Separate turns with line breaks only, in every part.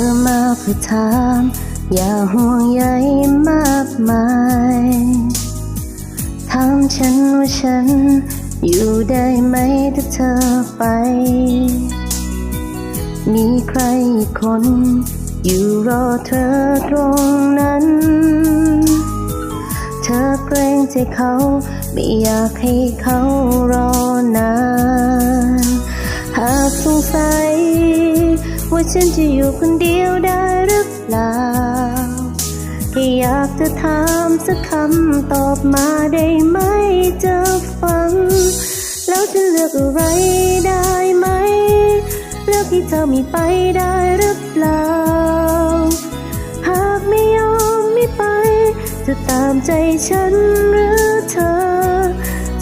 อมาเพื่อถาม อย่าห่วงใยมากมายถามฉันว่าฉัน อยู่ได้ไหมถ้าเธอไป มีใครอีกคน อยู่รอเธอตรงนั้น เธอเกรงใจเขา ไม่อยากให้เขารอนาน ฉันจะอยู่คนเดียวได้หรือเปล่าแค่อยากจะถามสักคำตอบมาได้ไหมจะฟัง แล้วจะเลือกอะไรได้ไหม เลือกที่เธอไม่ไปได้หรือเปล่า หากไม่ยอมไม่ไป จะตามใจฉันหรือเธอ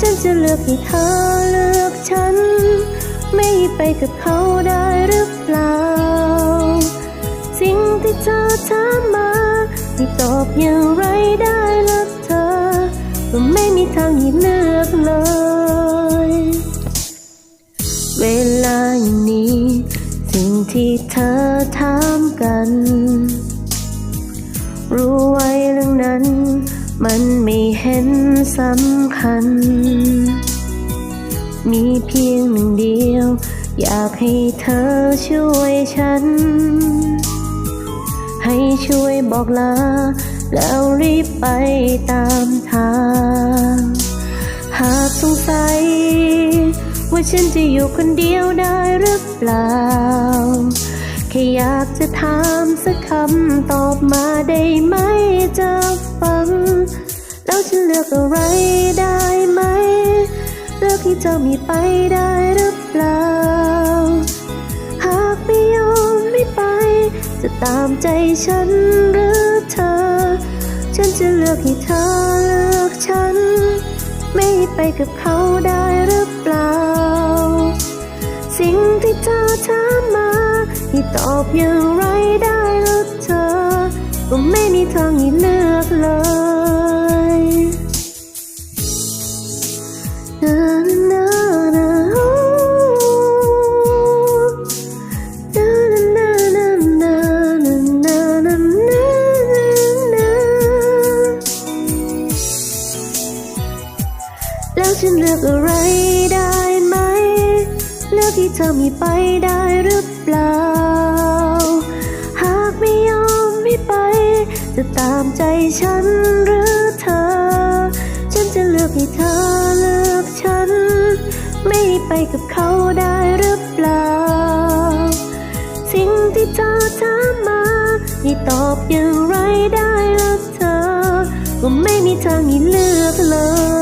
ฉันจะเลือกให้เธอเลือกฉัน ไม่ไปกับเขาได้หรือเปล่า สิ่งที่เธอถามมาที่ตอบอย่างไรได้ละเธอก็ไม่มีทางให้เลือกเลย เวลาอย่างนี้ สิ่งที่เธอถามกัน รู้ไว้เรื่องนั้น มันไม่เห็นสำคัญ มีเพียงหนึ่งเดียว อยากให้เธอช่วยฉัน ให้ช่วยบอกลา แล้วรีบไปตามทาง หากสงสัย ว่าฉันจะอยู่คนเดียวได้หรือเปล่า แค่อยากจะถามสักคำตอบมาได้ไหมจะฟัง แล้วฉันเลือกอะไร ที่จะมีไปได้หรือเปล่า หากไม่ยอมไม่ไป จะตามใจฉันหรือเธอ ฉันจะเลือกให้เธอเลือกฉัน ไม่ไปกับเขาได้หรือเปล่า สิ่งที่เธอถามมาที่ตอบอย่างไรได้หรือเธอ ก็ไม่มีทางให้เลือกเลย ฉันเลือกอะไรได้ไหม เลือกที่เธอมีไปได้หรือเปล่า หากไม่ยอมให้ไป จะตามใจฉันหรือเธอ ฉันจะเลือกให้เธอเลือกฉัน ไม่ไปกับเขาได้หรือเปล่า สิ่งที่เธอถามมานี่ตอบอย่างไรได้ล่ะเธอ ก็ไม่มีทางให้เลือกเลย